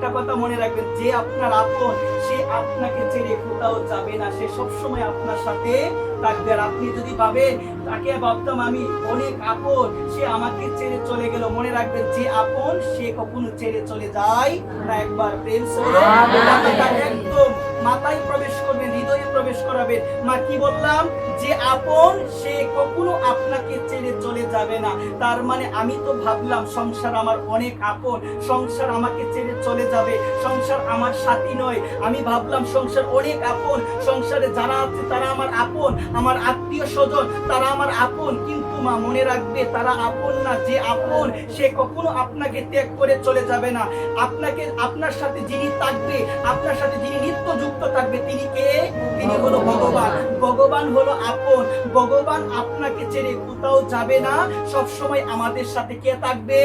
একটা কথা মনে রাখবেন যে আপনার আপন সে আপনাকে ছেড়ে কোথাও যাবে না। সে সবসময় আপনার সাথে থাকবে। আর আপনি যদি ভাবেন তাকে ভাবতাম আমি অনেক আপন সে আমাকে ছেড়ে চলে গেল। মনে রাখবেন যে আপন সে কখনো ছেড়ে চলে যায় না। একবার প্রেম একদম মাথায় প্রবেশ হৃদয়ে প্রবেশ করাবেন মা, কি বললাম? যে আপন, সে কখনো আপনাকে ছেড়ে চলে যাবে না। তার মানে আমি তো ভাবলাম, সংসার আমার অনেক আপন। সংসার আমাকে ছেড়ে চলে যাবে। সংসার আমার সাথী নয়। আমি ভাবলাম, সংসার অনেক আপন। সংসারে যারা আছে, তারা আমার আপন। আমার আত্মীয় স্বজন, তারা আমার আপন। কিন্তু মা, মনে রাখবে, তারা আপন না। যে আপন, সে কখনো আপনাকে ত্যাগ করে চলে যাবে না। আপনাকে, আপনার সাথে যিনি থাকবে, আপনার সাথে যিনি নিত্য যুক্ত থাকবে, তিনি কে? তিনি হলো ভগবান। ভগবান হলো আপন। ভগবান আপনাকে ছেড়ে কোথাও যাবে না। সব সময় আমাদের সাথে কে থাকবে?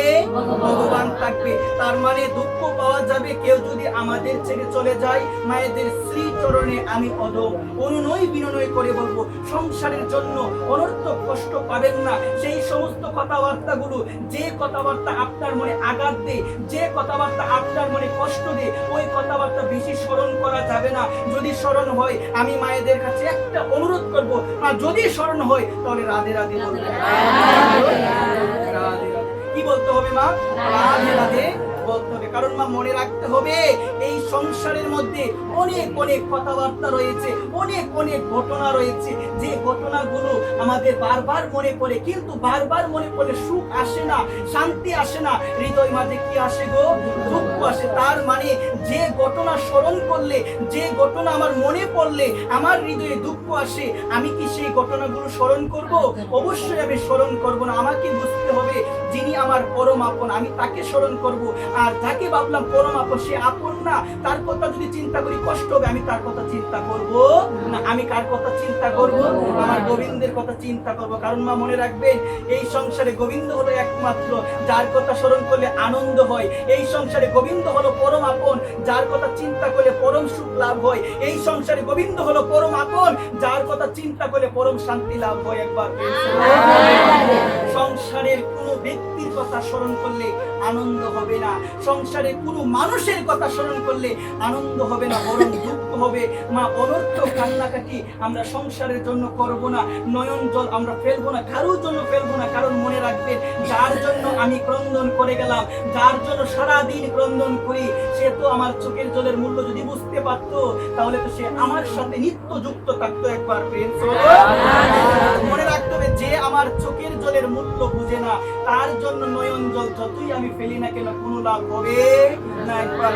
ভগবান থাকবে। তার মানে দুঃখ পাওয়া যাবে কেউ যদি আমাদের ছেড়ে চলে যায়। মায়েদের শ্রী চরণে আমি অদম অনুনয় বিনয় করে বলব, সংসারের জন্য অনর্থক কষ্ট পাবেন না। সেই সমস্ত কথাবার্তাগুলো, যে কথাবার্তা আপনার মনে আঘাত দেয়, যে কথাবার্তা আপনার মনে কষ্ট দেয় বেশি স্মরণ করা যাবে না। যদি স্মরণ হয় আমি মায়েদের কাছে একটা অনুরোধ করব। মা যদি স্মরণ হয় তাহলে রাধে রাধে বলবে। রাধে রাধে। কি বলতে হবে মা? রাধে রাধে বলতে হবে। কারণ মা মনে রাখতে হবে সংসারের মধ্যে অনেক অনেক কথাবার্তা রয়েছে, অনেক অনেক ঘটনা রয়েছে। যে ঘটনাগুলো আমাদের বারবার মনে পড়ে, কিন্তু বারবার মনে পড়ে সুখ আসে না, শান্তি আসে না। হৃদয় মাঝে কি আসে গো? দুঃখ আসে। তার মানে যে ঘটনা স্মরণ করলে, যে ঘটনা আমার মনে পড়লে, আমার হৃদয়ে দুঃখ আসে, আমি কি সেই ঘটনাগুলো স্মরণ করব? অবশ্যই আমি স্মরণ করব না। আমাকে বুঝতে হবে যিনি আমার পরম আপন, আমি তাকে স্মরণ করব। আর যাকে ভাবলাম পরম আপন, সে আপন না তার কথা যদি চিন্তা করি কষ্ট হবে আমি তার কথা চিন্তা করব না? আমি কার কথা চিন্তা করব? আমার গোবিন্দের কথা চিন্তা করব। কারণ মা মনে রাখবেন এই সংসারে গোবিন্দ হলো একমাত্র যার কথা স্মরণ করলে আনন্দ হয়। এই সংসারে গোবিন্দ হলো পরম আপন যার কথা চিন্তা করলে পরম সুখ লাভ হয়। এই সংসারে গোবিন্দ হলো পরম আপন যার কথা চিন্তা করলে পরম শান্তি লাভ হয়। একবার সংসারের কোনো ব্যক্তির কথা স্মরণ করলে আনন্দ হবে না। সংসারে কোনো মানুষের কথা স্মরণ করলে আনন্দ হবে না বরং দুঃখ হবে। মা অনর্থ কান্নাকাটি আমরা সংসারের জন্য করব না। নয়ন জল আমরা ফেলব না কারোর জন্য ফেলব না। কারণ মনে রাখবেন যার জন্য আমি ক্রন্দন করে গেলাম যার জন্য সারা দিন ক্রন্দন করি সে তো আমার চোখের জলের মূল্য যদি বুঝতে পারতো তাহলে তো সে আমার সাথে নিত্য যুক্ত থাকতো একবার প্রেম মনে হবে যে আমার চোখের জলের মূল্য বুঝে না, তার জন্য নয়ন জল যতই আমি ফেলি না কেন, কোনো লাভ হবে না। একবার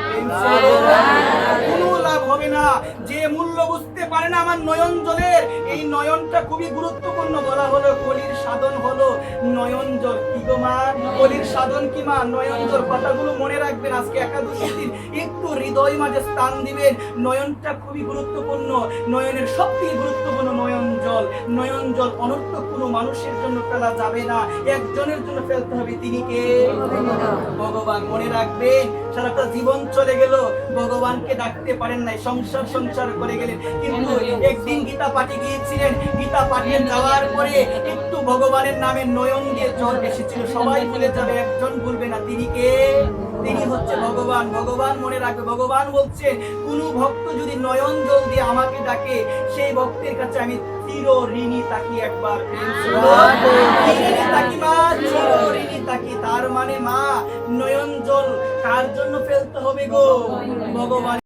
কোনো লাভ হবে না। যে মূল্য বুঝতে পারে না আমার নয়ন জলের। এই নয়নটা খুবই গুরুত্বপূর্ণ বলা হলো, কলির সাধন হলো নয়ন জল। কি গো মা? কলির সাধন কি মা? নয়ন জল। কথাগুলো মনে রাখবেন, আজকে একাদশী দিন। একটু হৃদয় মাঝে স্থান দিবেন। নয়নটা খুবই গুরুত্বপূর্ণ। নয়নের সবথেকে গুরুত্বপূর্ণ নয়ন জল। নয়ন জল অনর্থক কোনো মানুষের জন্য ফেলা যাবে না। একজনের জন্য ফেলতে হবে তিনি কে? ভগবান। মনে রাখবেন, সারাটা জীবন চলে গেল। ভগবানকে ডাকতে পারেন নাই সংসার সংসার করে গেলেন। কিন্তু একদিন গীতা পাঠে গিয়েছিলেন। গীতা পাঠে যাওয়ার পরে একটু ভগবানের নামে নয়ন দিয়ে জল এসেছিল। সবাই ভুলে যাবে একজন ভুলবে না, তিনি কে? তিনি হচ্ছে ভগবান। ভগবান মনে রাখবে, ভগবান বলছেন কোন ভক্ত যদি নয়ন জল দিয়ে আমাকে ডাকে, সেই ভক্তের কাছে আমি চির ঋণী তাকি একবার। তাকি মা চির ঋণী তাকি। তার মানে মা, নয়ন জল কার জন্য ফেলতে হবে গো? ভগবান